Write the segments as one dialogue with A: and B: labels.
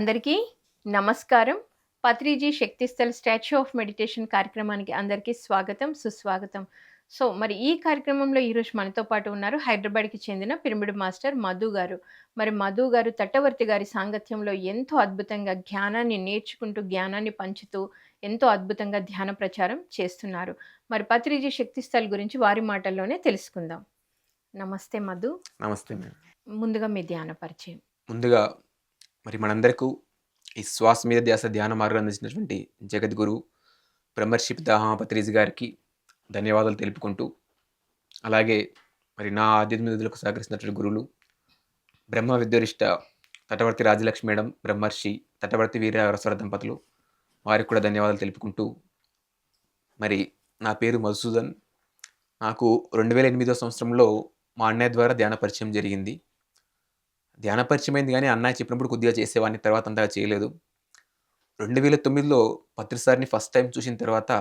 A: అందరికీ నమస్కారం. Patriji Shaktisthal statue of meditation కార్యక్రమానికి అందరికీ స్వాగతం సుస్వాగతం. సో మరి ఈ కార్యక్రమంలో ఈరోజు మనతో పాటు ఉన్నారు హైదరాబాద్కి చెందిన పిరమిడ్ మాస్టర్ మధు గారు. మరి మధు గారు తట్టవర్తి గారి సాంగత్యంలో ఎంతో అద్భుతంగా జ్ఞానాన్ని నేర్చుకుంటూ జ్ఞానాన్ని పంచుతూ ఎంతో అద్భుతంగా ధ్యాన ప్రచారం చేస్తున్నారు. మరి పత్రిజీ శక్తిస్థల్ గురించి వారి మాటల్లోనే తెలుసుకుందాం. నమస్తే మధు.
B: నమస్తే
A: ముందుగా మీ ధ్యాన పరిచయం.
B: ముందుగా మరి మనందరికీ ఈ శ్వాస మీద ధ్యాస ధ్యాన మార్గం అందించినటువంటి జగద్గురు బ్రహ్మర్షిప్ దాహాపత్రిజీ గారికి ధన్యవాదాలు తెలుపుకుంటూ అలాగే మరి నా ఆధ్యాత్మిక విధులకు సహకరిస్తున్నటువంటి గురువులు బ్రహ్మ విద్వరిష్ట తటవర్తి రాజలక్ష్మి మేడం బ్రహ్మర్షి తటవర్తి వీరవరస్వర దంపతులు వారికి కూడా ధన్యవాదాలు తెలుపుకుంటూ మరి నా పేరు మధుసూదన్. నాకు రెండు వేల ఎనిమిదో సంవత్సరంలో మా అన్నయ్య ద్వారా ధ్యాన పరిచయం జరిగింది. ధ్యాన పరిచయం అయింది కానీ అన్నయ్య చెప్పినప్పుడు కొద్దిగా చేసేవాడిని తర్వాత అంతగా చేయలేదు. రెండు వేల తొమ్మిదిలో పత్రిసారిని ఫస్ట్ టైం చూసిన తర్వాత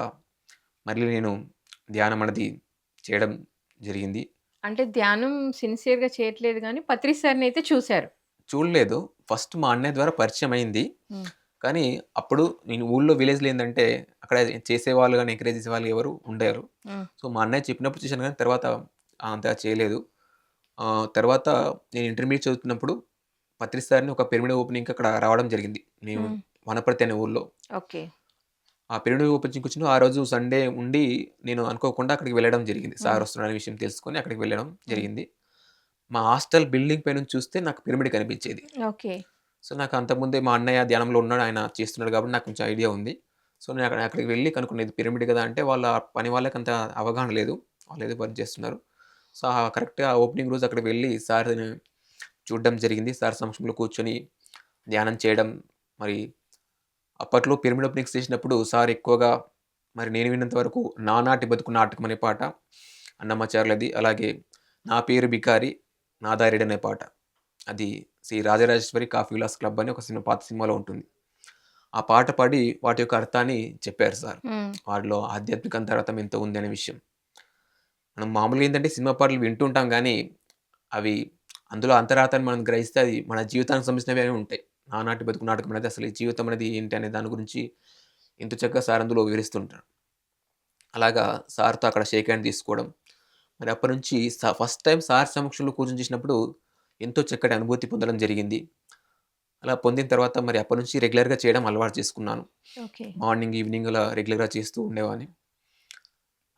B: మళ్ళీ నేను ధ్యానం అనేది చేయడం జరిగింది.
A: అంటే ధ్యానం సిన్సియర్గా చేయట్లేదు కానీ పత్రి సార్ని అయితే చూశారు.
B: చూడలేదు. ఫస్ట్ మా అన్నయ్య ద్వారా పరిచయం అయింది. కానీ అప్పుడు నేను ఊళ్ళో విలేజ్లో ఏంటంటే అక్కడ చేసేవాళ్ళు కానీ ఎంకరేజ్ చేసే వాళ్ళు ఎవరు ఉండరు.
A: Hmm.
B: సో మా అన్నయ్య చెప్పినప్పుడు చూశాను కానీ తర్వాత అంతగా చేయలేదు. తర్వాత నేను ఇంటర్మీడియట్ చదువుతున్నప్పుడు పత్రిసారిని ఒక పిరమిడ్ ఓపెనింగ్ అక్కడ రావడం జరిగింది. మేము. వనపర్తి అనే ఊళ్ళో
A: ఓకే.
B: ఆ పిరమిడ్ ఓపెనింగ్ వచ్చిన ఆ రోజు సండే ఉండి నేను అనుకోకుండా అక్కడికి వెళ్ళడం జరిగింది. సార్. వస్తున్నాడనే విషయం తెలుసుకొని అక్కడికి వెళ్ళడం జరిగింది. మా హాస్టల్ బిల్డింగ్ పై నుంచి చూస్తే నాకు పిరమిడ్ కనిపించేది.
A: ఓకే.
B: సో నాకు అంతకుముందే మా అన్నయ్య ధ్యానంలో ఉన్నాడు. ఆయన చేస్తున్నాడు కాబట్టి నాకు కొంచెం ఐడియా ఉంది. సో నేను అక్కడ అక్కడికి వెళ్ళి కనుక్కునేది పిరమిడ్ కదా అంటే వాళ్ళ పని వాళ్ళకి అంత అవగాహన లేదు. వాళ్ళు ఏదో పని చేస్తున్నారు. సో ఆ కరెక్ట్గా ఓపెనింగ్ రోజు అక్కడికి వెళ్ళి సార్ చూడడం జరిగింది. సార్ సమక్షంలో కూర్చొని ధ్యానం చేయడం. మరి అప్పట్లో పిరమిడ్ ఓపెనింగ్స్ చేసినప్పుడు సార్ ఎక్కువగా మరి నేను విన్నంత వరకు నానాటి బతుకు నాటకం అనే పాట అన్నమాచార్యులది అలాగే నా పేరు బికారి నా దారిడ్ అనే పాట. అది Sri Rajarajeshwari coffee glass club అని ఒక సినిమా పాత సినిమాలో ఉంటుంది. ఆ పాట పాడి వాటి యొక్క అర్థాన్ని చెప్పారు సార్. వాటిలో ఆధ్యాత్మిక అంతరార్థం ఎంత ఉంది అనే విషయం. మనం మామూలుగా ఏంటంటే సినిమా పాటలు వింటుంటాం కానీ అవి అందులో అంతరార్థాన్ని మనం గ్రహిస్తే అది మన జీవితానికి సంబంధించినవి అని ఉంటాయి. నానాటి బతుకు నాటకం అనేది అసలు ఈ జీవితం అనేది ఏంటి అనే దాని గురించి ఇంత చక్కగా సార్ అందులో వివరిస్తుంటారు. అలాగా సార్తో అక్కడ షేక్ హ్యాండ్ తీసుకోవడం. మరి అప్పటి నుంచి ఫస్ట్ టైం సార్ సమక్షంలో కూర్చొని చేసినప్పుడు ఎంతో చక్కటి అనుభూతి పొందడం జరిగింది. అలా పొందిన తర్వాత మరి అప్పటి నుంచి రెగ్యులర్గా చేయడం అలవాటు చేసుకున్నాను. మార్నింగ్ ఈవినింగ్ అలా రెగ్యులర్గా చేస్తూ ఉండేవాడిని.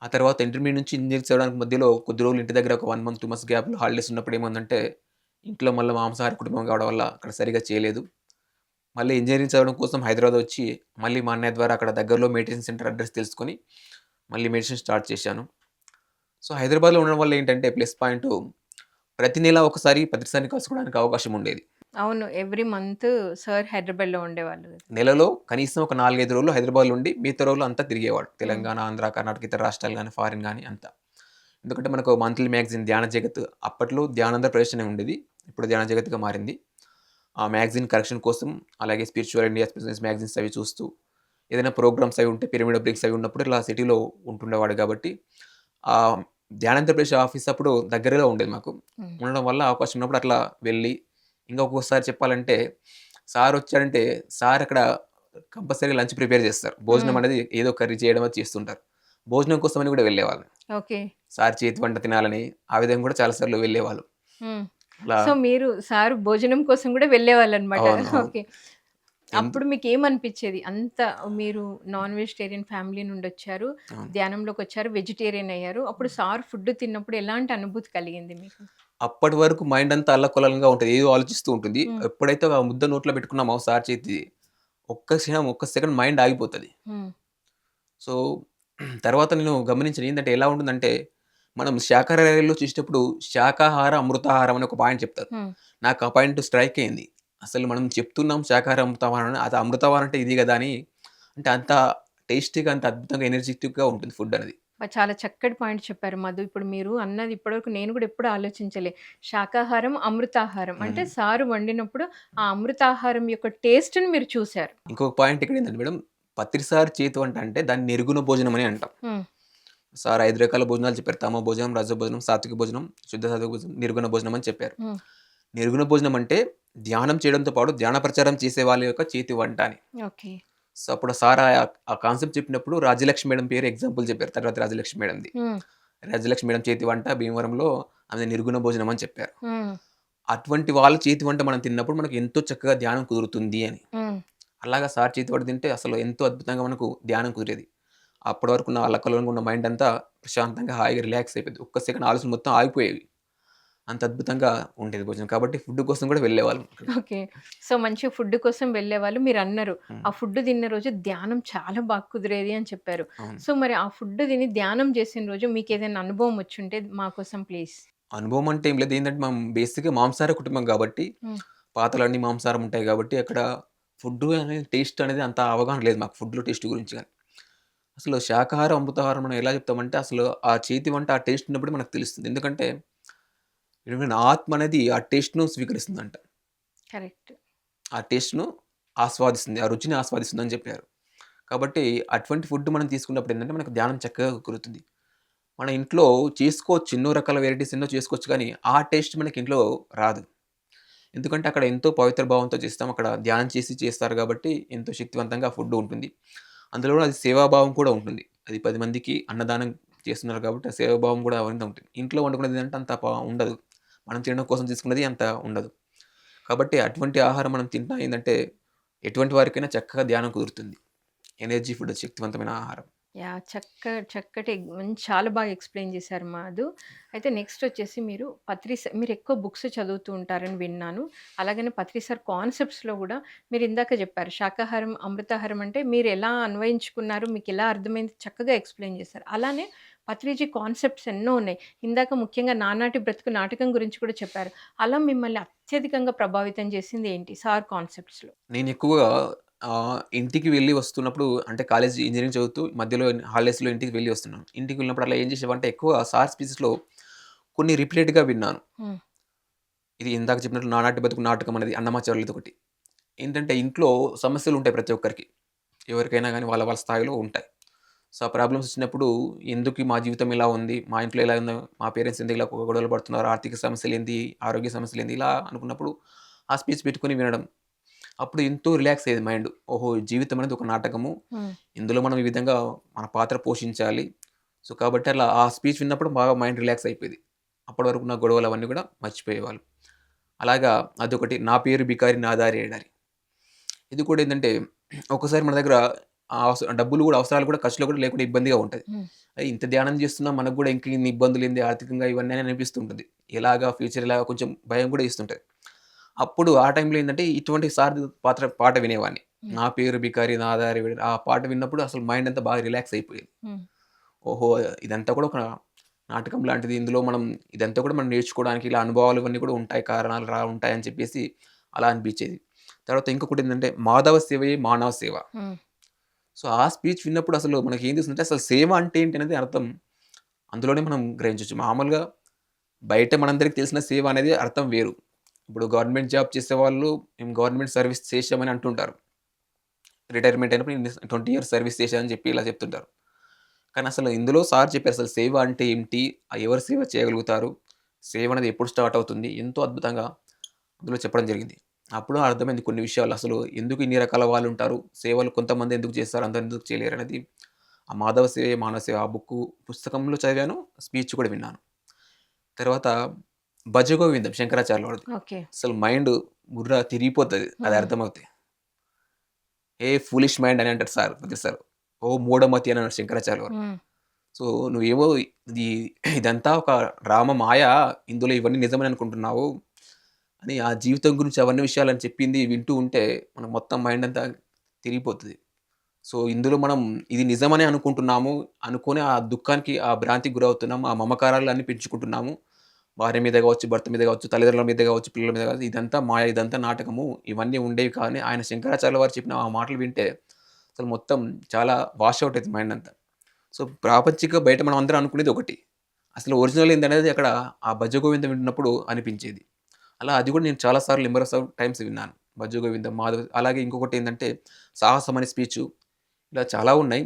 B: ఆ తర్వాత ఇంటర్మీడియట్ నుంచి ఇంజనీరింగ్ చదవడానికి మధ్యలో కొద్ది రోజులు ఇంటి దగ్గర ఒక వన్ మంత్ టూ మంత్స్ గ్యాప్లో హాలిడేస్ ఉన్నప్పుడు ఏమందంటే ఇంట్లో మళ్ళీ మాంసాహార కుటుంబం కావడం వల్ల అక్కడ సరిగా చేయలేదు. మళ్ళీ ఇంజనీరింగ్ చదవడం కోసం హైదరాబాద్ వచ్చి మళ్ళీ మా అన్నయ్య ద్వారా అక్కడ దగ్గరలో మెడిసిన్ సెంటర్ అడ్రస్ తెలుసుకొని మళ్ళీ మెడిసిన్ స్టార్ట్ చేశాను. సో హైదరాబాద్లో ఉండడం వల్ల ఏంటంటే ప్లస్ పాయింట్ ప్రతి నెల ఒకసారి పత్రిసారిని కలుసుకోవడానికి అవకాశం ఉండేది.
A: అవును. ఎవ్రీ మంత్ సార్ హైదరాబాద్లో ఉండేవాళ్ళు. కదా.
B: నెలలో కనీసం ఒక నాలుగైదు రోజులు హైదరాబాద్లో ఉండి మిగతా రోజులు అంతా తిరిగేవాడు. తెలంగాణ ఆంధ్ర కర్ణాటక ఇతర రాష్ట్రాలు కానీ ఫారిన్ కానీ అంతా. ఎందుకంటే మనకు మంత్లీ మ్యాగజైన్ ధ్యాన జగత్ అప్పట్లో ధ్యానంద ప్రదర్శన ఉండేది. ఇప్పుడు ధ్యాన జగత్గా మారింది. ఆ మ్యాగజైన్ కరెక్షన్ కోసం అలాగే స్పిరిచువల్ ఇండియా బిజినెస్ మ్యాగజైన్స్ అవి చూస్తూ ఏదైనా ప్రోగ్రామ్స్ అవి ఉంటే పిరమిడ్ బ్రేక్స్ అవి ఉన్నప్పుడు ఇలా సిటీలో ఉంటుండేవాడు కాబట్టి ఆ ధ్యానంద ప్రదేశ్ ఆఫీస్ అప్పుడు దగ్గరలో ఉండేది మాకు. ఉండడం వల్ల అవకాశం ఉన్నప్పుడు అట్లా వెళ్ళి ఇంకా ఒక్కొక్కసారి చెప్పాలంటే సార్ వచ్చారంటే సార్ అక్కడ కంపల్సరీ లంచ్ ప్రిపేర్ చేస్తారు. భోజనం. అనేది ఏదో కర్రీ చేయడం అది చేస్తుంటారు. భోజనం కోసమని కూడా వెళ్ళేవాళ్ళు.
A: ఓకే.
B: సార్ చేతి వంట తినాలని ఆ విధంగా కూడా చాలాసార్లు వెళ్ళేవాళ్ళు.
A: మ్మ్.
B: అలా
A: సో మీరు సార్ భోజనం కోసం కూడా వెళ్ళేవాళ్ళు అనమాట. ఓకే. అప్పుడు మీకు ఏమనిపించేది అంత మీరు నాన్ వెజిటేరియన్ ఫ్యామిలీ నుండి వచ్చారు. ధ్యానంలోకి వచ్చారు వెజిటేరియన్ అయ్యారు అప్పుడు సార్ ఫుడ్ తిన్నప్పుడు ఎలాంటి అనుభూతి కలిగింది మీకు
B: అప్పటి వరకు మైండ్ అంతా అల్లకొలంగా ఉంటుంది ఏదో ఆలోచిస్తూ ఉంటుంది. ఎప్పుడైతే ఆ ముద్ద నోట్లో పెట్టుకున్నామో సార్ చేతి ఒక్క క్షణం ఒక్క సెకండ్ మైండ్ ఆగిపోతుంది. సో తర్వాత నేను గమనించిన ఏంటంటే ఎలా ఉంటుందంటే మనం శాకాహారాల్లో చూసేటప్పుడు శాకాహార అమృతాహారం అని ఒక పాయింట్ చెప్తారు. నాకు ఆ పాయింట్ స్ట్రైక్ అయింది అసలు మనం చెప్తున్నాం శాకాహార అమృతాహారం అని అది అమృతాహారం అంటే ఇది కదా అని అంటే అంత టేస్టీగా అంత అద్భుతంగా ఎనర్జెటిక్గా ఉంటుంది ఫుడ్ అనేది.
A: చాలా చక్కటి పాయింట్ చెప్పారు మధు. ఇప్పుడు మీరు అన్నది ఇప్పటివరకు నేను కూడా ఎప్పుడు ఆలోచించలే. శాకాహారం అమృతాహారం అంటే. సారు వండినప్పుడు ఆ అమృతాహారం యొక్క టేస్ట్ని మీరు చూశారు.
B: ఇంకొక పాయింట్ ఇక్కడ ఏంటంటే మేడం పత్రిసారి చేతి వంట అంటే దాన్ని నిర్గుణ భోజనం అని అంటాం. సార్ ఐదు రకాల భోజనాలు చెప్పారు. తమ భోజనం రజ భోజనం సాత్విక భోజనం శుద్ధ సాత్విక భోజనం నిర్గుణ భోజనం అని చెప్పారు. నిర్గుణ భోజనం అంటే ధ్యానం చేయడంతో పాటు ధ్యాన ప్రచారం చేసే వాళ్ళ యొక్క చేతి వంట అని
A: ఓకే.
B: సో, అప్పుడు సార్ ఆ కాన్సెప్ట్ చెప్పినప్పుడు రాజ్యలక్ష్మి మేడం పేరు ఎగ్జాంపుల్ చెప్పారు. తర్వాత రాజ్యలక్ష్మి మేడంది.
A: హ్మ్.
B: రాజ్యలక్ష్మి మేడం చేతి వంట భీమవరంలో ఆమె నిర్గుణ భోజనం అని చెప్పారు. అటువంటి వాళ్ళ చేతి వంట మనం తిన్నప్పుడు మనకు ఎంతో చక్కగా ధ్యానం కుదురుతుంది అని. అలాగా సార్ చేతి వంట తింటే అసలు ఎంతో అద్భుతంగా మనకు ధ్యానం కుదిరేది. అప్పటి వరకు ఉన్న అల్లకల్లోలంగా ఉన్న మైండ్ అంతా ప్రశాంతంగా హాయిగా రిలాక్స్ అయిపోయేది. ఒక్క సెకండ్ ఆలోచనలు మొత్తం ఆగిపోయేవి. అంత అద్భుతంగా ఉండేది భోజనం. కాబట్టి ఫుడ్ కోసం కూడా వెళ్ళేవాళ్ళం.
A: ఓకే. సో, మంచి ఫుడ్ కోసం వెళ్ళేవాళ్ళు. మీరన్నారు.
B: హ్మ్.
A: ఆ ఫుడ్ తిన్న రోజు ధ్యానం చాలా బాగా కుదిరేది అని చెప్పారు. సో, మరి ఆ ఫుడ్ తిని ధ్యానం చేసిన రోజు మీకేదైనా అనుభవం వచ్చుంటే మా కోసం ప్లీజ్?
B: అనుభవం అంటే ఏం లేదు. ఏందంటే మనం బేసిక్‌గా మాంసాహార కుటుంబం కాబట్టి. పాతలన్నీ మాంసాహారం ఉంటాయి కాబట్టి అక్కడ ఫుడ్ అనేది టేస్ట్ అనేది అంత అవగాహన లేదు మాకు ఫుడ్‌లో టేస్ట్ గురించి గాని. అసలు శాకాహారం, అమృతాహారం మనం ఎలా చెప్తామంటే అసలు ఆ చేతి వంట ఆ టేస్ట్ ఉన్నప్పుడే మనకు తెలుస్తుంది. ఎందుకంటే ఈవెన్ ఆత్మ అనేది ఆ టేస్ట్‌ను స్వీకరిస్తుందంట.
A: కరెక్ట్.
B: ఆ టేస్ట్‌ను ఆస్వాదిస్తుంది. ఆ రుచిని ఆస్వాదిస్తుందని చెప్పారు. కాబట్టి అటువంటి ఫుడ్ మనం తీసుకున్నప్పుడు ఏందంటే మనకు ధ్యానం చక్కగా కుదురుతుంది. మన ఇంట్లో చేసుకోవచ్చు. ఎన్నో రకాల వెరైటీస్ ఎన్నో చేసుకోవచ్చు కానీ ఆ టేస్ట్ మనకి ఇంట్లో రాదు. ఎందుకంటే అక్కడ ఎంతో పవిత్ర భావంతో చేస్తాం. అక్కడ ధ్యానం చేసి చేస్తారు కాబట్టి ఎంతో శక్తివంతంగా ఫుడ్ ఉంటుంది. అందులో కూడా అది సేవాభావం కూడా ఉంటుంది. అది 10 మందికి అన్నదానం చేస్తున్నారు కాబట్టి ఆ సేవాభావం కూడా అవన్నీ ఉంటుంది. ఇంట్లో వండుకునేది ఏంటంటే అంత ఉండదు. మనం తినడం కోసం తీసుకున్నది అంత ఉండదు. కాబట్టి అటువంటి ఆహారం మనం తింటా ఏంటంటే ఎటువంటి వారికైనా చక్కగా ధ్యానం కుదురుతుంది. ఎనర్జీ ఫుడ్ శక్తివంతమైన ఆహారం.
A: యా చక్క చక్కటి చాలా బాగా ఎక్స్‌ప్లెయిన్ చేశారు మాధు. అయితే నెక్స్ట్ వచ్చేసి మీరు పత్రిస మీరు ఎక్కువ బుక్స్ చదువుతూ ఉంటారని విన్నాను. అలాగనే పత్రిసార్ కాన్సెప్ట్స్‌లో కూడా మీరు ఇందాక చెప్పారు. శాకాహారం, అమృతాహారం అంటే మీరు ఎలా అన్వయించుకున్నారు, మీకు ఎలా అర్థమైంది చక్కగా ఎక్స్‌ప్లెయిన్ చేశారు. అలానే పత్రిజీ కాన్సెప్ట్స్ ఎన్నో ఉన్నాయి. ఇందాక ముఖ్యంగా 'నానాటి బ్రతుకు' నాటకం గురించి కూడా చెప్పారు. అలా మిమ్మల్ని అత్యధికంగా ప్రభావితం చేసింది ఏంటి సార్ కాన్సెప్ట్స్‌లో?
B: నేను ఎక్కువగా ఇంటికి వెళ్ళి వస్తున్నప్పుడు అంటే కాలేజ్ ఇంజినీరింగ్ చదువుతూ మధ్యలో హాలిడేస్‌లో ఇంటికి వెళ్ళి వస్తున్నాను. ఇంటికి వెళ్ళినప్పుడు అలా ఏం చేసేవాడినంటే ఎక్కువ సార్ స్పీచెస్‌లో కొన్ని రిపీటెడ్‌గా విన్నాను. ఇది ఇందాక చెప్పినట్లు 'నానాటి బతుకు' నాటకం అనేది అన్నమాచార్యులదొకటి. ఏంటంటే ఇంట్లో సమస్యలు ఉంటాయి ప్రతి ఒక్కరికి. ఎవరికైనా గానీ వాళ్ళ వాళ్ళ స్థాయిలో ఉంటాయి. సో, ఆ ప్రాబ్లమ్స్ వచ్చినప్పుడు ఎందుకు మా జీవితం ఇలా ఉంది? మా ఇంట్లో ఇలా ఉంది? మా పేరెంట్స్ ఎందుకు ఇలా గొడవలు పడుతున్నారు? ఆర్థిక సమస్యలేంది? ఆరోగ్య సమస్యలేంది? ఇలా అనుకున్నప్పుడు ఆ స్పీచ్ పెట్టుకొని వినడం. అప్పుడు ఎంతో రిలాక్స్ అయ్యేది మైండ్. ఓహో! జీవితం అనేది ఒక నాటకము. ఇందులో మనం ఈ విధంగా మన పాత్ర పోషించాలి. సో, కాబట్టి అలా ఆ స్పీచ్ విన్నప్పుడు బాగా మైండ్ రిలాక్స్ అయిపోయేది. అప్పటి వరకు ఉన్న గొడవలు అవన్నీ కూడా మర్చిపోయేవాళ్ళం. అలాగా అదొకటి 'నా పేరు బికారి నా దారి ఎడారి.' ఇది కూడా ఏందంటే ఒక్కోసారి మన దగ్గర డబ్బులు కూడా అవసరాలు కూడా ఖర్చులు కూడా లేకుండా ఇబ్బందిగా ఉంటది. ఇంత ధ్యానం చేస్తున్నాం మనకు కూడా ఇంక ఇన్ని ఇబ్బందులేంది ఆర్థికంగా ఇవన్నీ అని అనిపిస్తుంటది. ఎలాగా ఫ్యూచర్ ఎలాగా కొంచెం భయం కూడా ఇస్తుంటది. అప్పుడు ఆ టైంలో ఏందంటే ఇటువంటి సార్ పాత్ర పాట వినేవాడిని. 'నా పేరు బికారి నా ఎడారి' ఆ పాట విన్నప్పుడు అసలు మైండ్ అంతా బాగా రిలాక్స్ అయిపోయేది. ఓహో! ఇదంతా కూడా ఒక నాటకం లాంటిది. ఇందులో మనం ఇదంతా కూడా మనం నేర్చుకోవడానికి ఇలా అనుభవాలు ఇవన్నీ కూడా ఉంటాయి. కారణాలు రా ఉంటాయని చెప్పేసి అలా అనిపించేది. తర్వాత ఇంకొకటి ఏందంటే 'మాధవ సేవయే మానవ సేవ.' సో, ఆ స్పీచ్ విన్నప్పుడు అసలు మనకి ఏం తెలుస్తుందంటే అసలు సేవ అంటే ఏంటి అనేది అర్థం అందులోనే మనం గ్రహించవచ్చు మామూలుగా బయట మనందరికీ తెలిసిన సేవ అనేది అర్థం వేరు. ఇప్పుడు గవర్నమెంట్ జాబ్ చేసే వాళ్ళు మేము గవర్నమెంట్ సర్వీస్ చేసామని అంటుంటారు. రిటైర్మెంట్ అయినప్పుడు నేను 20 ఇయర్స్ సర్వీస్ చేశామని చెప్పి ఇలా చెప్తుంటారు. కానీ అసలు ఇందులో సార్ చెప్పారు అసలు సేవ అంటే ఏంటి? ఎవరు సేవ చేయగలుగుతారు? సేవ అనేది ఎప్పుడు స్టార్ట్ అవుతుంది? ఎంతో అద్భుతంగా అందులో చెప్పడం జరిగింది. అప్పుడు అర్థమైంది కొన్ని విషయాలు. అసలు ఎందుకు ఇన్ని రకాల వాళ్ళుంటారు? సేవలు కొంతమంది ఎందుకు చేస్తారు? అందరూ ఎందుకు చేయలేరు? అనేది ఆ 'మాధవ సేవయే మానవ సేవ' ఆ బుక్కు పుస్తకంలో చదివాను. స్పీచ్ కూడా విన్నాను. తర్వాత 'భజగోవిందం' శంకరాచార్యుల వారిది.
A: ఓకే.
B: అసలు మైండ్ బుర్ర తిరిగిపోతది అది
A: హ్మ్.
B: అర్థమవుతే. ఏ ఫూలిష్ మైండ్ అని అంటారు సార్ సార్. ఓ మూఢమతి అని అన్నాడు శంకరాచార్యుల వారు. సో, నువ్వేమో ఇది ఇదంతా ఒక రామ మాయ. ఇందులో ఇవన్నీ నిజమని అనుకుంటున్నావు. అని ఆ జీవితం గురించి అవన్నీ విషయాలని చెప్పింది వింటూ ఉంటే మనం మొత్తం మైండ్ అంతా తిరిగిపోతుంది సో, ఇందులో మనం ఇది నిజమనే అనుకుంటున్నాము. అనుకుని ఆ దుఃఖానికి, ఆ భ్రాంతికి గురవుతున్నాము. ఆ మమకారాలన్నీ పెంచుకుంటున్నాము. భార్య మీద కావచ్చు, భర్త మీద కావచ్చు, తల్లిదండ్రుల మీద కావచ్చు, పిల్లల మీద కావచ్చు. ఇదంతా మాయ. ఇదంతా నాటకము. ఇవన్నీ ఉండేవి కానీ ఆయన శంకరాచార్య వారు చెప్పిన ఆ మాటలు వింటే అసలు మొత్తం చాలా వాష్ అవుట్ అవుతుంది మైండ్ అంతా. సో, ప్రాపంచికంగా బయట మనం అందరం అనుకునేది ఒకటి. అసలు ఒరిజినల్ ఏందనేది అక్కడ ఆ 'భజగోవిందం' వింటున్నప్పుడు అనిపించేది. అలా అది కూడా నేను చాలా సార్లు నంబర్స్ ఆఫ్ టైమ్స్ విన్నాను. 'భజగోవిందం', 'మాధవ' అలాగే ఇంకొకటి ఏందంటే 'సాహసం' అనే స్పీచు ఇలా చాలా ఉన్నాయి.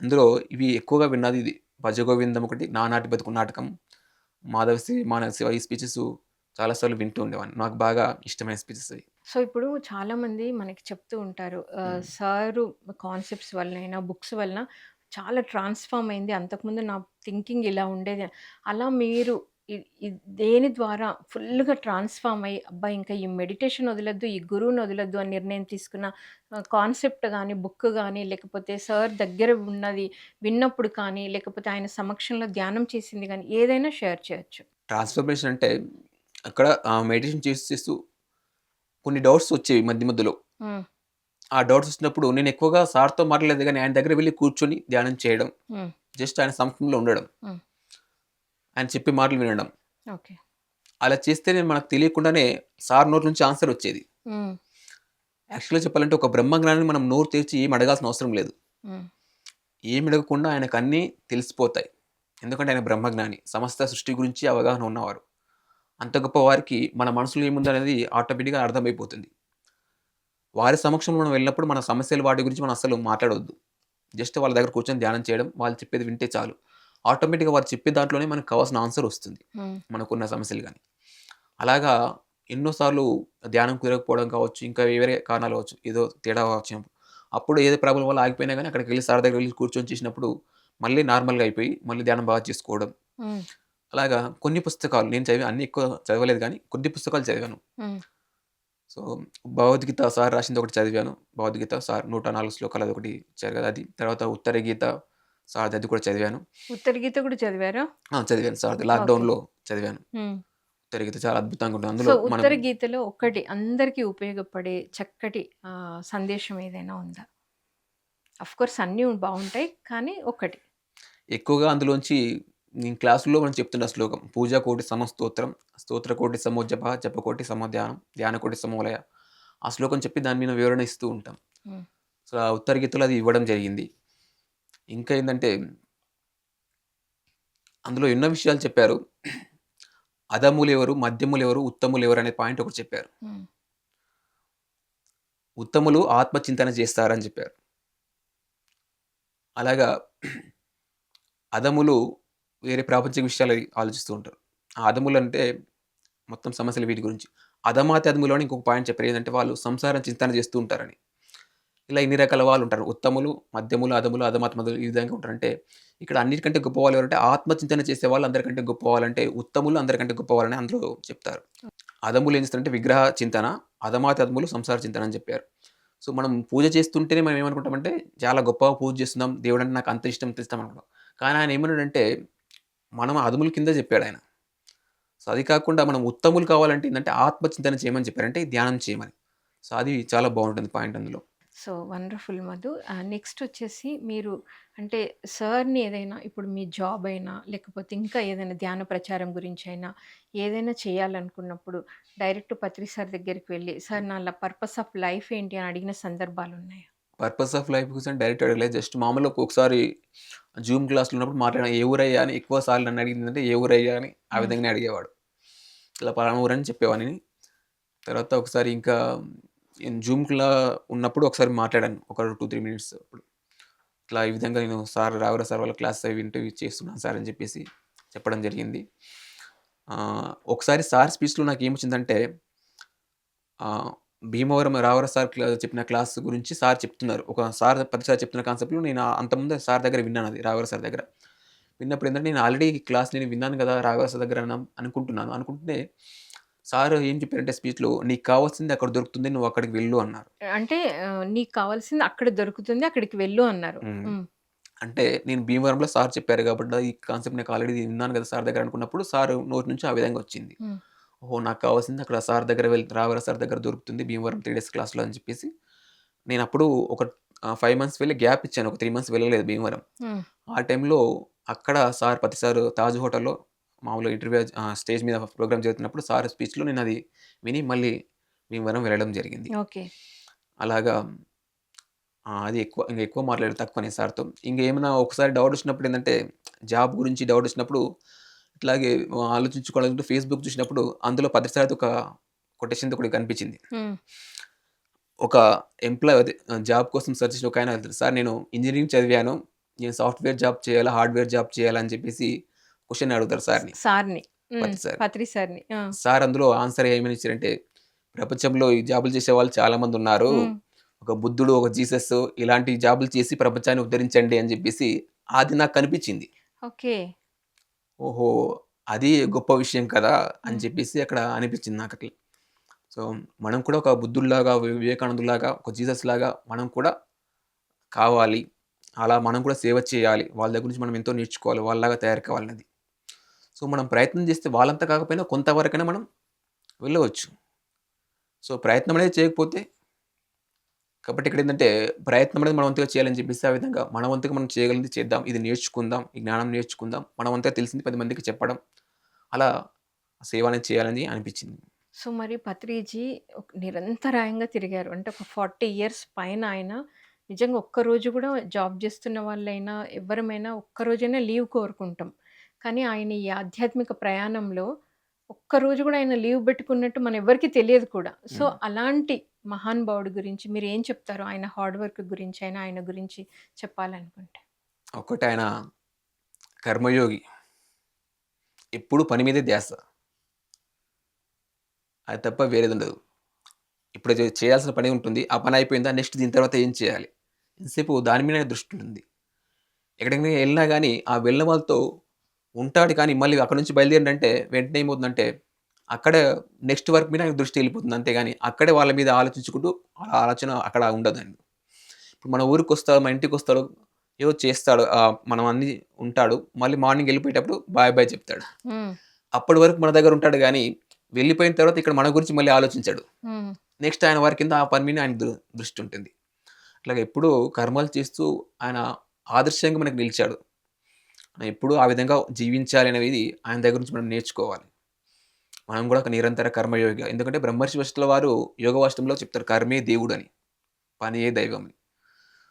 B: అందులో ఇవి ఎక్కువగా విన్నది ఇది. 'భజగోవిందం' ఒకటి, 'నానాటి బతుకు' నాటకం, 'మాధవ సేవ మానవ సేవ' ఈ స్పీచెస్ చాలాసార్లు వింటూ ఉండేవాడిని నాకు బాగా ఇష్టమైన స్పీచెస్ అవి
A: సో ఇప్పుడు చాలామంది మనకి చెప్తూ ఉంటారు. సారు కాన్సెప్ట్స్ వలనైనా, బుక్స్ వలన చాలా ట్రాన్స్‌ఫార్మ్ అయింది. అంతకుముందు నా థింకింగ్ ఇలా ఉండేది. అలా మీరు దేని ద్వారా ఫుల్‌గా ట్రాన్స్‌ఫార్మ్ అయ్యి, అబ్బా! ఇంకా ఈ మెడిటేషన్ వదలొద్దు, ఈ గురువుని వదలొద్దు అని నిర్ణయం తీసుకున్న కాన్సెప్ట్ గాని, బుక్ గాని, లేకపోతే సార్ దగ్గర ఉన్నది విన్నప్పుడు కానీ, లేకపోతే ఆయన సమక్షంలో ధ్యానం చేసింది గాని, ఏదైనా షేర్ చేయొచ్చు.
B: ట్రాన్స్‌ఫర్మేషన్ అంటే అక్కడ మెడిటేషన్ చేస్తూ చేస్తూ కొన్ని డౌట్స్ వచ్చేవి మధ్య మధ్యలో. ఆ డౌట్స్ వచ్చినప్పుడు నేను ఎక్కువగా సార్‌తో మాట్లాడలేదు గానీ, ఆయన దగ్గర వెళ్ళి కూర్చొని ధ్యానం చేయడం. జస్ట్ ఆయన సమక్షంలో ఉండడం. ఆయన చెప్పే మాటలు వినడం.
A: ఓకే.
B: అలా చేస్తేనే మనకు తెలియకుండానే సార్ నోటి నుంచి ఆన్సర్ వచ్చేది. యాక్చువల్‌గా చెప్పాలంటే ఒక బ్రహ్మజ్ఞానిని మనం నోరు తెరిచి ఏమి అడగాల్సిన అవసరం లేదు. ఏమి అడగకుండా ఆయనకు అన్నీ తెలిసిపోతాయి. ఎందుకంటే ఆయన బ్రహ్మజ్ఞాని. సమస్త సృష్టి గురించి అవగాహన ఉన్నవారు. అంత గొప్ప వారికి మన మనసులో ఏముందనేది ఆటోమేటిక్‌గా అర్థమైపోతుంది. వారి సమక్షంలో మనం వెళ్ళినప్పుడు మన సమస్యలు వాటి గురించి మనం అస్సలు మాట్లాడొద్దు. జస్ట్ వాళ్ళ దగ్గర కూర్చొని ధ్యానం చేయడం, వాళ్ళు చెప్పేది వింటే చాలు. ఆటోమేటిక్‌గా వారు చెప్పే దాంట్లోనే మనకు కావాల్సిన ఆన్సర్ వస్తుంది. మనకున్న సమస్యలు గాని. అలాగా ఎన్నో సార్లు ధ్యానం కుదరకపోవడం కావచ్చు, ఇంకా వేరే కారణాలు అవ్వచ్చు. ఏదో తేడా వచ్చినప్పుడు. అప్పుడు ఏదో ప్రాబ్లమ్ వల్ల ఆగిపోయినా గాని అక్కడికి వెళ్ళి సార్ దగ్గర వెళ్ళి కూర్చొని చేసినప్పుడు మళ్ళీ నార్మల్‌గా అయిపోయి, మళ్ళీ ధ్యానం బాగా చేసుకోవడం. అలాగా కొన్ని పుస్తకాలు నేను చదివి అన్నీ ఎక్కువ చదవలేదు గానీ, కొన్ని పుస్తకాలు చదివాను. సో, భగవద్గీత సార్ రాసింది ఒకటి చదివాను. భగవద్గీత సార్ 104 శ్లోకాలు అదొకటి ఇచ్చారు కదా! అది. తర్వాత ఉత్తర గీత సార్‌ది అది కూడా చదివాను.
A: ఉత్తర గీత కూడా చదివారా?
B: చదివాను సార్‌ది.
A: ఓకే.
B: లాక్‌డౌన్‌లో చదివాను. ఉత్తర గీత చాలా అద్భుతంగా ఉంటుంది. అందులో
A: ఉత్తర గీతలో ఒక్కటి అందరికీ ఉపయోగపడే చక్కటి సందేశం ఏదైనా ఉందా? ఆఫ్‌కోర్స్ అన్నీ బావుంటాయి. కానీ ఒక్కటి.
B: ఎక్కువగా అందులోంచి నేను క్లాసుల్లో మనం చెప్తున్న శ్లోకం. పూజా కోటి సమస్తోత్రం, స్తోత్ర కోటి సమోజప, జపకోటి సమధ్యానం, ధ్యాన కోటి సమోలయ. ఆ శ్లోకం చెప్పి దాని మీద వివరణ ఇస్తూ ఉంటాం. సో, ఆ ఉత్తర గీతలో అది ఇవ్వడం జరిగింది. ఇంకా ఏందంటే అందులో ఎన్నో విషయాలు చెప్పారు. అధములెవరు, మధ్యములెవరు, ఉత్తములెవరు అనే పాయింట్ ఒకటి చెప్పారు. ఉత్తములు ఆత్మచింతన చేస్తారని చెప్పారు. అలాగా అధములు వేరే ప్రాపంచిక విషయాలు ఆలోచిస్తూ ఉంటారు. ఆ అధములంటే మొత్తం సమస్యలు వీటి గురించి. అధమాతి అధములు అని ఇంకొక పాయింట్ చెప్పారు. ఏందంటే వాళ్ళు సంసారం చింతన చేస్తూ ఉంటారని. ఇలా ఇన్ని రకాల వాళ్ళు ఉంటారు. ఉత్తములు, మధ్యములు, అధములు, అధమాత్మలు ఈ విధంగా ఉంటారంటే ఇక్కడ అన్నిటికంటే గొప్పవాళ్ళు ఎవరంటే ఆత్మచింతన చేసే వాళ్ళు అందరికంటే గొప్పవాళ్ళంటే ఉత్తములు అందరికంటే గొప్పవాళ్ళని అందులో చెప్తారు. అధములు ఏం చేస్తారంటే విగ్రహ చింతన, అధమాతి అధములు సంసార చింతన అని చెప్పారు. సో, మనం పూజ చేస్తుంటేనే మనం ఏమనుకుంటామంటే చాలా గొప్పగా పూజ చేస్తున్నాం. దేవుడంటే నాకు అంత ఇష్టం, ఇంత ఇష్టం అనుకుంటాం. కానీ ఆయన ఏమన్నాడంటే మనం అదుముల కింద చెప్పాడాయన. సో, అది కాకుండా మనం ఉత్తములు కావాలంటే ఏంటంటే ఆత్మచింతన చేయమని చెప్పారంటే ధ్యానం చేయమని. సో, అది చాలా బాగుంటుంది పాయింట్ అందులో.
A: So, wonderful Madhu. నెక్స్ట్ వచ్చేసి మీరు అంటే సార్‌ని ఏదైనా ఇప్పుడు మీ జాబ్ అయినా, లేకపోతే ఇంకా ఏదైనా ధ్యాన ప్రచారం గురించైనా ఏదైనా చేయాలనుకున్నప్పుడు డైరెక్ట్ పత్రి సార్ దగ్గరికి వెళ్ళి, సార్ నా పర్పస్ ఆఫ్ లైఫ్ ఏంటి అని అడిగిన సందర్భాలున్నాయా?
B: పర్పస్ ఆఫ్ లైఫ్ కోసం డైరెక్ట్ అడగలేదు. జస్ట్ మామూలుగా ఒక్కొక్కసారి జూమ్ క్లాస్‌లో ఉన్నప్పుడు మాట్లాడాను. ఏ ఊరయ్యా అని ఎక్కువ సార్లు నన్ను అడిగిందంటే ఏ ఊరయ్యా అని ఆ. విధంగానే అడిగేవాడు. ఇలా పలానా ఊరని చెప్పేవాడిని. తర్వాత ఒకసారి ఇంకా జూమ్‌లా ఉన్నప్పుడు ఒకసారి మాట్లాడాను. ఒక 2, 3 మినిట్స్ అప్పుడు. ఇట్లా ఈ విధంగా నేను సార్ రాఘవరావు సార్ వాళ్ళ క్లాస్ అవి ఇంటర్వ్యూ చేస్తున్నాను సార్ అని చెప్పేసి చెప్పడం జరిగింది. ఒకసారి సార్ స్పీచ్‌లో నాకు ఏమొచ్చిందంటే భీమవరం రావర సార్ చెప్పిన క్లాస్ గురించి సార్ చెప్తున్నారు. ఒక సార్ ప్రతిసారి చెప్తున్న కాన్సెప్ట్‌లో నేను అంతకుముందు సార్ దగ్గర విన్నాను అది రావర సార్ దగ్గర. విన్నప్పుడు ఏంటంటే నేను ఆల్రెడీ క్లాస్ నేను విన్నాను కదా! రాఘవరావు సార్ దగ్గర అనుకుంటున్నాను. అనుకుంటే సార్ ఏం చెప్పారంటే స్పీచ్‌లో "నీకు కావాల్సింది అక్కడ దొరుకుతుంది. నువ్వు అక్కడికి వెళ్ళు" అన్నారు.
A: అంటే నీకు కావాల్సింది అక్కడ దొరుకుతుంది. అక్కడికి వెళ్ళు అన్నారు.
B: అంటే నేను భీమవరంలో సార్ చెప్పారు కాబట్టి ఈ కాన్సెప్ట్ నాకు ఆల్రెడీ విన్నాను కదా! సార్ దగ్గర అనుకున్నప్పుడు సార్ నోటి నుంచి ఆ విధంగా వచ్చింది. ఓహో! నాకు కావాల్సింది అక్కడ సార్ దగ్గర వెళ్ రాఘవరావు సార్ దగ్గర దొరుకుతుంది భీమవరం 3 డేస్ క్లాస్‌లో అని చెప్పేసి నేనప్పుడు ఒక ఆహ్, 5 మంత్స్ వెళ్ళి గ్యాప్ ఇచ్చాను. ఒక 3 మంత్స్ వెళ్ళలేదు భీమవరం. ఆ టైంలో అక్కడ సార్ ప్రతి సార్ తాజ్ హోటల్‌లో మామూలుగా ఇంటర్వ్యూ స్టేజ్ మీద ప్రోగ్రామ్ జరుగుతున్నప్పుడు సార్ స్పీచ్‌లో నేను అది విని మళ్ళీ భీమవరం వెళ్ళడం జరిగింది.
A: ఓకే.
B: అలాగా! అది ఎక్కువ ఇంక ఎక్కువ మాట్లాడాను తక్కువనే సార్‌తో. ఇంకేమైనా ఒకసారి డౌట్ వచ్చినప్పుడు ఏందంటే జాబ్ గురించి డౌట్ వచ్చినప్పుడు ఇట్లాగే ఆలోచించుకోవాలనుకుంటూ ఫేస్‌బుక్ చూసినప్పుడు అందులో పత్రి సార్‌ది ఒక కొటేషన్‌ది ఒకటి కనిపించింది. ఒక ఎంప్లాయ్ జాబ్ కోసం సెర్చ్ చేసిన ఒకాయన వెళ్తాడు. సార్ నేను ఇంజినీరింగ్ చదివాను. నేను సాఫ్ట్‌వేర్ జాబ్ చేయాలా? హార్డ్‌వేర్ జాబ్ చేయాలా? అని చెప్పేసి క్వెషన్ అడుగుతారు సార్‌ని.
A: సార్‌ని.
B: పత్రి సార్.
A: పత్రి సార్‌ని.
B: సార్ అందులో ఆన్సర్ ఏమని ఇచ్చారంటే, "ప్రపంచంలో ఈ జాబులు చేసేవాళ్ళు చాలా మందున్నారు.
A: హ్మ్.
B: ఒక బుద్ధుడు, ఒక జీసస్ ఇలాంటి జాబులు చేసి ప్రపంచాన్ని ఉద్ధరించండి" అని జెప్పేసి అది నాకు కనిపిచ్చింది.
A: ఓకే.
B: ఓహో! అది గొప్ప విషయం కదా! అని. చెప్పేసి అక్కడ అనిపిచ్చింది నాకట్లా. సో, మనం కూడా ఒక బుద్ధుడిలాగా, వి వివేకానందుడిలాగా, ఒక జీసస్‌లాగా మనం కూడా కావాలి. అలా మనం కూడా సేవ చేయాలి. వాళ్ళ దగ్గర నుంచి మనం ఎంతో నేర్చుకోవాలి. వాళ్ళలాగా తయారు కావాలన్నది. సో, మనం ప్రయత్నం చేస్తే వాళ్ళంతా కాకపోయినా కొంతవరకైనా మనం వెళ్ళవచ్చు. సో, ప్రయత్నం అనేది చేయకపోతే కాబట్టి ఇక్కడ ఏంటంటే ప్రయత్నం అనేది మనవంతుగా చేయాలని చెప్పేసి ఆ విధంగా మనవంతుగా మనం చేయగలిగింది చేద్దాం. ఇది నేర్చుకుందాం. ఈ జ్ఞానం నేర్చుకుందాం. మనవంతా తెలిసింది పది మందికి చెప్పడం. అలా సేవ అనేది చేయాలని అనిపించింది
A: సో, మరి పత్రిజీ నిరంతరాయంగా తిరిగారు. అంటే ఒక 40 ఇయర్స్ పైన ఆయన నిజంగా ఒక్కరోజు కూడా జాబ్ చేస్తున్న వాళ్ళైనా, ఎవ్వరమైనా ఒక్కరోజైనా లీవ్ కోరుకుంటాం. కానీ ఆయన ఈ ఆధ్యాత్మిక ప్రయాణంలో ఒక్కరోజు గూడా ఆయన లీవ్ బెట్టుకున్నట్టు మనెవ్వరికీ తెలియదు కూడా. సో. అలాంటి మహానుభావుడి గురించి మీరేం చెప్తారు? ఆయన హార్డ్ వర్క్ గురించి అయినా, ఆయన గురించి చెప్పాలనుకుంటే?
B: ఒకటాయన కర్మయోగి. ఎప్పుడు పని మీదే ధ్యాస. అది తప్ప వేరేదుండదు. ఇప్పుడు చే చేయాల్సిన పని ఉంటుంది. ఆ పని అయిపోయిందా నెక్స్ట్ దీని తర్వాత ఏం చేయాలి? ఎంతసేపు దాని మీదనే దృష్టి ఉంటుంది. ఎక్కడికైనా ఎళ్ళినా గాని ఆ వెళ్ళిన వాళ్ళతో ఉంటాడు కానీ మళ్ళీ అక్కడి నుంచి బయలుదేరిండంటే వెంటనే ఏమవుతుందంటే అక్కడ నెక్స్ట్ వర్క్ మీద ఆయన దృష్టి ఎళ్ళిపోతుంది. అంతేగాని అక్కడే వాళ్ళ మీద ఆలోచించుకుంటూ ఆ ఆలోచన అక్కడ ఉండదండి. ఇప్పుడు మన ఊరికొస్తాడు, మన ఇంటికొస్తాడు, ఏదో చేస్తాడు. మనం అన్నీ ఉంటాడు. మళ్ళీ మార్నింగ్ ఎళ్ళిపోయేటప్పుడు బాయ్ బాయ్ చెప్తాడు. అప్పటి వరకు మన దగ్గర ఉంటాడు గానీ, వెళ్ళిపోయిన తర్వాత ఇక్కడ మన గురించి మళ్ళీ ఆలోచించడు. నెక్స్ట్ ఆయన వర్క్ కింద ఆ పని మీద ఆయన దృ దృష్టి ఉంటుంది. అట్లాగే ఎప్పుడూ కర్మలు చేస్తూ ఆయన ఆదర్శంగా మనకు నిలిచాడు. మనం ఎప్పుడూ ఆ విధంగా జీవించాలి అనేది ఆయన దగ్గర నుంచి మనం నేర్చుకోవాలి. మనం కూడా ఒక నిరంతర కర్మయోగి. ఎందుకంటే బ్రహ్మర్షి వస్తుల వారు యోగవాష్టంలో చెప్తారు కర్మే దేవుడని. పనియే దైవం అని.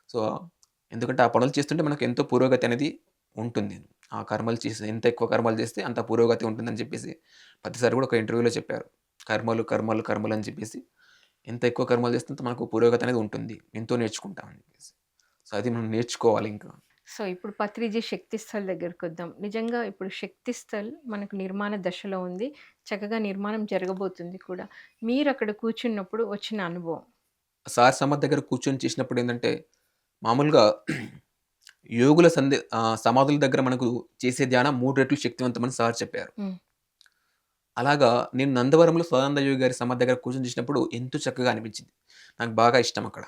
B: సో, ఎందుకంటే ఆ పనులు చేస్తుంటే మనకు ఎంతో పురోగతి అనేది ఉంటుంది. ఆ కర్మలు చేసి ఎంత ఎక్కువ కర్మలు చేస్తే అంత పురోగతి ఉంటుందని చెప్పేసి ప్రతిసారి కూడా ఒక ఇంటర్వ్యూలో చెప్పారు. కర్మలు, కర్మలు, కర్మలు అని చెప్పేసి ఎంత ఎక్కువ కర్మలు చేస్తే అంత మనకు పురోగతి అనేది ఉంటుంది. ఎంతో నేర్చుకుంటాం అని చెప్పేసి. సో, అది మనం నేర్చుకోవాలి ఇంకా.
A: సో, ఇప్పుడు పత్రిజీ శక్తిస్థల్ దగ్గరకొద్దాం. నిజంగా ఇప్పుడు శక్తిస్థల్ మనకు నిర్మాణ దశలో ఉంది. చక్కగా నిర్మాణం జరగబోతుంది కూడా. మీరక్కడ కూర్చున్నప్పుడు వచ్చిన అనుభవం?
B: సార్ సమాధి దగ్గర కూర్చొని చేసినప్పుడు ఏందంటే, మామూలుగా యోగుల సందే సమాధుల దగ్గర మనకు చేసే ధ్యానం 3 రెట్లు శక్తివంతమని సార్ చెప్పారు. అలాగా నేను నందవరంలో సదానంద యోగి గారి సమాధి దగ్గర కూర్చొని చేసినప్పుడు ఎంతో చక్కగా అనిపించింది. నాకు బాగా ఇష్టం అక్కడ.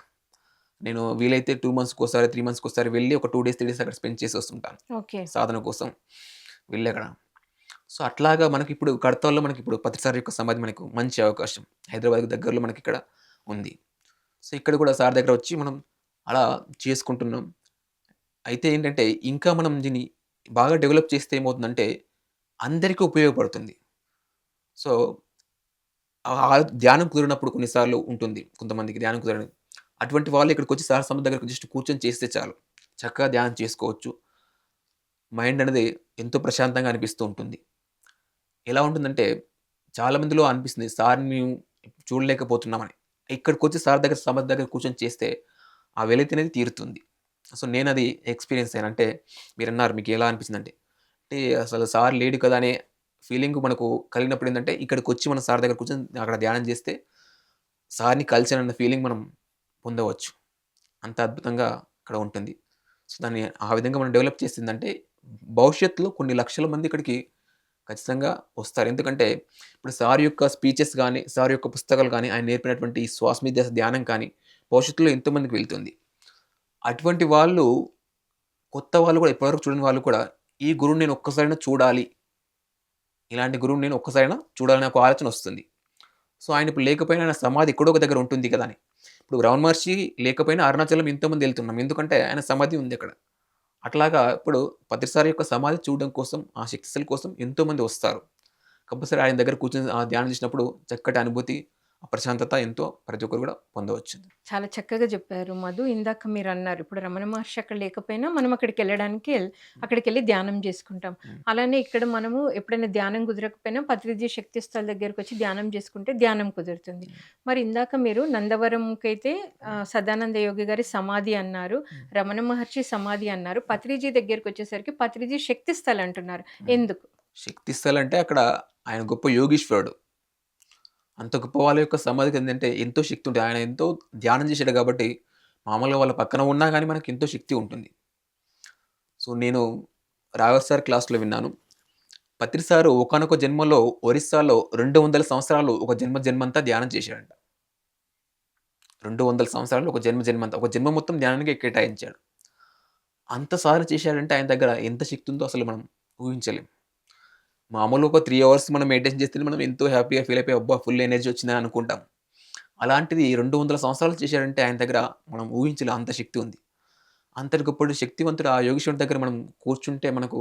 B: నేను వీలైతే 2 మంత్స్‌కోసారి, 3 మంత్స్‌కోసారి వెళ్ళి ఒక 2 డేస్, 3 డేస్ అక్కడ స్పెండ్ చేసి వస్తుంటాను.
A: ఓకే.
B: సాధన కోసం వెళ్ళి అక్కడ. సో, అట్లాగా మనకిప్పుడు కడతాల్లో మనకిప్పుడు పత్రి సార్ యొక్క సమాధి మనకు మంచి అవకాశం. హైదరాబాద్‌కి దగ్గరలో మనకిక్కడ ఉంది. సో, ఇక్కడ కూడా సార్ దగ్గర వచ్చి మనం అలా చేసుకుంటున్నాం. అయితే ఏంటంటే ఇంకా మనం దీన్ని బాగా డెవలప్ చేస్తే ఏమవుతుందంటే అందరికీ ఉపయోగపడుతుంది. సో, ఆ ధ్యానం కుదిరినప్పుడు కొన్నిసార్లు ఉంటుంది. కొంతమందికి ధ్యానం కుదరని. అటువంటి వాళ్ళు ఇక్కడికొచ్చి సార్ సమాధి దగ్గరకు జస్ట్ కూర్చొని చేస్తే చాలు. చక్కగా ధ్యానం చేసుకోవచ్చు. మైండ్ అనేది ఎంతో ప్రశాంతంగా అనిపిస్తూ ఉంటుంది. ఎలా ఉంటుందంటే చాలామందిలో అనిపిస్తుంది సార్‌ని మేము చూడలేకపోతున్నామని. ఇక్కడికొచ్చి సార్ దగ్గర సమస్య దగ్గర కూర్చొని చేస్తే ఆ వెలితి అనేది తీరుతుంది. సో, నేను అది ఎక్స్‌పీరియన్స్ అయ్యాను. అంటే మీరన్నారు మీకు ఎలా అనిపించిందంటే, అంటే అసలు సార్ లేడు కదా అనే ఫీలింగ్ మనకు కలిగినప్పుడు ఏంటంటే ఇక్కడికి వచ్చి మనం సార్ దగ్గర కూర్చొని అక్కడ ధ్యానం చేస్తే సార్‌ని కలిసానన్న ఫీలింగ్ మనం పొందవచ్చు. అంత అద్భుతంగా అక్కడ ఉంటుంది. సో, దాన్ని ఆ విధంగా మనం డెవలప్ చేసిందంటే భవిష్యత్తులో కొన్ని లక్షల మంది ఇక్కడికి ఖచ్చితంగా వస్తారు. ఎందుకంటే ఇప్పుడు సార్ యొక్క స్పీచెస్ కానీ సార్ యొక్క పుస్తకాలు కానీ ఆయన నేర్పినటువంటి ఈ శ్వాస మీద ధ్యానం కానీ భవిష్యత్తులో ఎంతోమందికి వెళ్తుంది. అటువంటి వాళ్ళు కొత్త వాళ్ళు కూడా ఇప్పటివరకు చూడని వాళ్ళు కూడా ఈ గురువుని నేను ఒక్కసారైనా చూడాలి. ఇలాంటి గురువుని నేను ఒక్కసారైనా చూడాలని ఒక ఆలోచన వస్తుంది. సో, ఆయన ఇప్పుడు లేకపోయినా ఆయన సమాధి ఎక్కడో ఒక దగ్గర ఉంటుంది కదా అని. ఇప్పుడు రమణ మహర్షి లేకపోయినా అరుణాచలం ఎంతోమంది వెళ్తున్నాం. ఎందుకంటే ఆయన సమాధి ఉంది అక్కడ. అట్లాగా ఇప్పుడు పత్రిసారి యొక్క సమాధి చూడడం కోసం, ఆ శక్తిశల కోసం ఎంతోమంది వస్తారు. కంపల్సరీ ఆయన దగ్గర కూర్చొని ఆ ధ్యానం చేసినప్పుడు చక్కటి అనుభూతి, ప్రశాంతత ఎంతో ప్రతి ఒక్కరు కూడా పొందవచ్చు.
A: చాలా చక్కగా చెప్పారు మధు. ఇందాక మీరన్నారు ఇప్పుడు రమణ మహర్షి అక్కడ లేకపోయినా మనం అక్కడికెళ్ళడానికి ఎల్ అక్కడికెళ్ళి ధ్యానం చేసుకుంటాం. అలానే ఇక్కడ మనము ఎప్పుడైనా ధ్యానం కుదరకపోయినా పత్రిజీ శక్తిస్థల్ దగ్గరకొచ్చి ధ్యానం చేసుకుంటే ధ్యానం కుదురుతుంది. మరి ఇందాక మీరు నందవరంకైతే సదానంద యోగి గారి సమాధి అన్నారు. రమణ మహర్షి సమాధి అన్నారు. పత్రిజీ దగ్గరకొచ్చేసరికి పత్రిజీ శక్తిస్థల్ అంటున్నారు.
B: హ్మ్.
A: ఎందుకు?
B: శక్తి స్థల్ అంటే అక్కడ ఆయన గొప్ప యోగీశ్వరుడు. అంత గొప్ప వాళ్ళ యొక్క సమాధికి ఏంటంటే ఎంతో శక్తి ఉంటుంది. ఆయన ఎంతో ధ్యానం చేశాడు కాబట్టి మామూలుగా వాళ్ళ పక్కన ఉన్నా కానీ మనకు ఎంతో శక్తి ఉంటుంది. సో, నేను రాఘవ్ సార్ క్లాస్‌లో విన్నాను. పత్రి సారు ఒకానొక జన్మలో ఒరిస్సాలో 200 సంవత్సరాలు ఒక జన్మ జన్మంతా ధ్యానం చేశాడంట. 200 సంవత్సరాలు ఒక జన్మ జన్మంతా ఒక జన్మ మొత్తం ధ్యానానికి కేటాయించాడు. అంత చేశాడంటే ఆయన దగ్గర ఎంత శక్తి ఉందో అసలు మనం ఊహించలేం. మామూలుగా ఒక త్రీ అవర్స్ మనం మెడిటేషన్ చేస్తే మనం ఎంతో హ్యాపీగా ఫీల్ అయిపోయి అబ్బా! ఫుల్ ఎనర్జీ వచ్చింది అనుకుంటాం. అలాంటిది 200 సంవత్సరాలు చేశారంటే ఆయన దగ్గర మనం ఊహించలే అంత శక్తి ఉంది. అంతటి గొప్పటి శక్తివంతుడు ఆ యోగేశ్వరుడి దగ్గర మనం కూర్చుంటే మనకు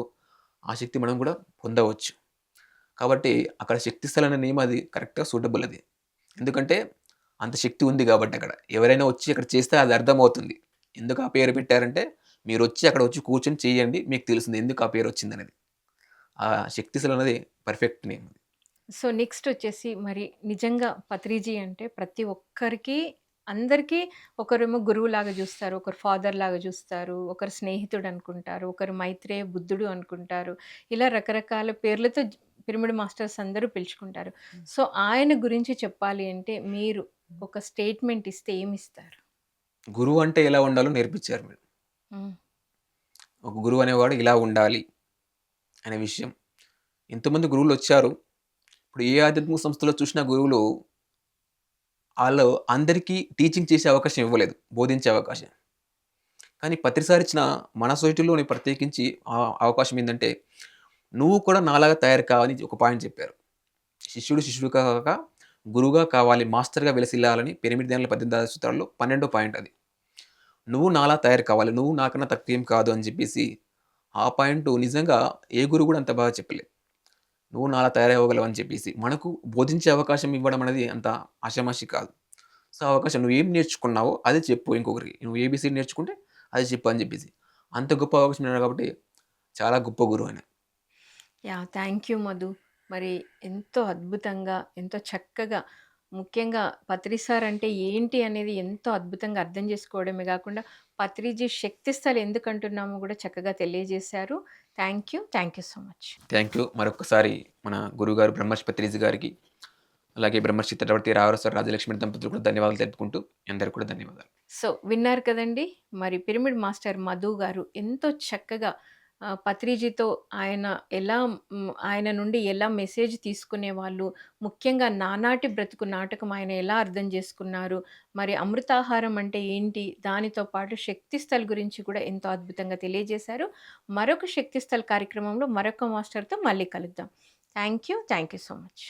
B: ఆ శక్తి మనం కూడా పొందవచ్చు. కాబట్టి అక్కడ శక్తి స్థలం అనే నేమ్ అది కరెక్ట్‌గా సూటబుల్ అది. ఎందుకంటే అంత శక్తి ఉంది కాబట్టి అక్కడ. ఎవరైనా వచ్చి అక్కడ చేస్తే అది అర్థమవుతుంది. ఎందుకు ఆ పేరు పెట్టారంటే మీరు వచ్చి అక్కడ వచ్చి కూర్చొని చేయండి. మీకు తెలుస్తుంది ఎందుకు ఆ పేరు వచ్చిందనేది. ఆ శక్తి స్థల్ అనేది పర్ఫెక్ట్ నేమ్.
A: సో, నెక్స్ట్ వచ్చేసి మరి నిజంగా పత్రిజీ అంటే ప్రతి ఒక్కరికి అందరికీ ఒకరేమో గురువులాగా చూస్తారు. ఒకరు ఫాదర్‌లాగా చూస్తారు. ఒకరు స్నేహితుడు అనుకుంటారు. ఒకరు మైత్రేయ బుద్ధుడు అనుకుంటారు. ఇలా రకరకాల పేర్లతో పిరమిడ్ మాస్టర్స్ అందరూ పిలుచుకుంటారు. సో, ఆయన గురించి చెప్పాలి అంటే మీరు ఒక స్టేట్మెంట్ ఇస్తే ఏమిస్తారు?
B: గురువు అంటే ఎలా ఉండాలో నేర్పించారు మీరు. ఒక గురువు అనేవాడు ఇలా ఉండాలి అనే విషయం. ఎంతోమంది గురువులొచ్చారు. ఇప్పుడు ఏ ఆధ్యాత్మిక సంస్థలో చూసినా గురువులు వాళ్ళు అందరికీ టీచింగ్ చేసే అవకాశం ఇవ్వలేదు. బోధించే అవకాశం. కానీ ప్రతిసారి ఇచ్చిన మన సొసైటీలోని ప్రత్యేకించి అవకాశం ఏంటంటే నువ్వు కూడా నాలాగా తయారు కావాలని ఒక పాయింట్ చెప్పారు. శిష్యుడు శిష్యుడు కాక గురువుగా కావాలి. మాస్టర్‌గా వెలసిల్లాలని పిరమిడ్ ధ్యానాల 18 సూత్రాల్లో 12 పాయింట్ అది. నువ్వు నాలా తయారు కావాలి. నువ్వు నాకన్నా తక్కువ ఏం కాదు అని చెప్పేసి ఆ పాయింట్ నిజంగా ఏ గురువు కూడా అంత బాగా చెప్పలేదు. నువ్వు నాలా తయారవ్వగలవు అని చెప్పేసి. మనకు బోధించే అవకాశం ఇవ్వడం అనేది అంత ఆషామాషీ కాదు. సో, అవకాశం నువ్వు ఏం నేర్చుకున్నావో అదే చెప్పు ఇంకొకరికి. నువ్వు ఏబీసీడీ నేర్చుకుంటే అది చెప్పు అని చెప్పేసి. అంత గొప్ప అవకాశం ఉన్నాడు కాబట్టి చాలా గొప్ప గురువు ఆయన.
A: Yeah thank you Madhu. మరి ఎంతో అద్భుతంగా, ఎంతో చక్కగా ముఖ్యంగా పత్రి సార్ అంటే ఏంటి అనేది ఎంతో అద్భుతంగా అర్థం చేసుకోవడమే గాకుండా పత్రిజీ శక్తి స్థల్ ఎందుకంటున్నామో కూడా చక్కగా తెలియజేశారు. Thank you. Thank you so much.
B: Thank you. మరొక్కసారి మన గురువుగారు బ్రహ్మర్షి పత్రిజీ గారికి, అలాగే బ్రహ్మర్షి చక్రవర్తి రాఘవ సార్ రాజలక్ష్మి దంపతులకు కూడా ధన్యవాదాలు తెలుపుకుంటూ అందరికి కూడా ధన్యవాదాలు.
A: సో, విన్నారు కదండీ! మరి పిరమిడ్ మాస్టర్ మధు గారు ఎంతో చక్కగా ఆహ్, పత్రిజీతో ఆయన ఎలా హ్మ్, ఆయన నుండి ఎలా మెసేజ్ తీసుకునేవాళ్ళు, ముఖ్యంగా నానాటి బ్రతుకు నాటకం ఆయన ఎలా అర్థం చేసుకున్నారు, మరి అమృతాహారం అంటే ఏంటి, దానితో పాటు శక్తి స్థల్ గురించి కూడా ఎంతో అద్భుతంగా తెలియజేశారు. మరొక శక్తి స్థల్ కార్యక్రమంలో మరొక మాస్టర్‌తో మళ్ళీ కలుద్దాం. Thank you. Thank you so much.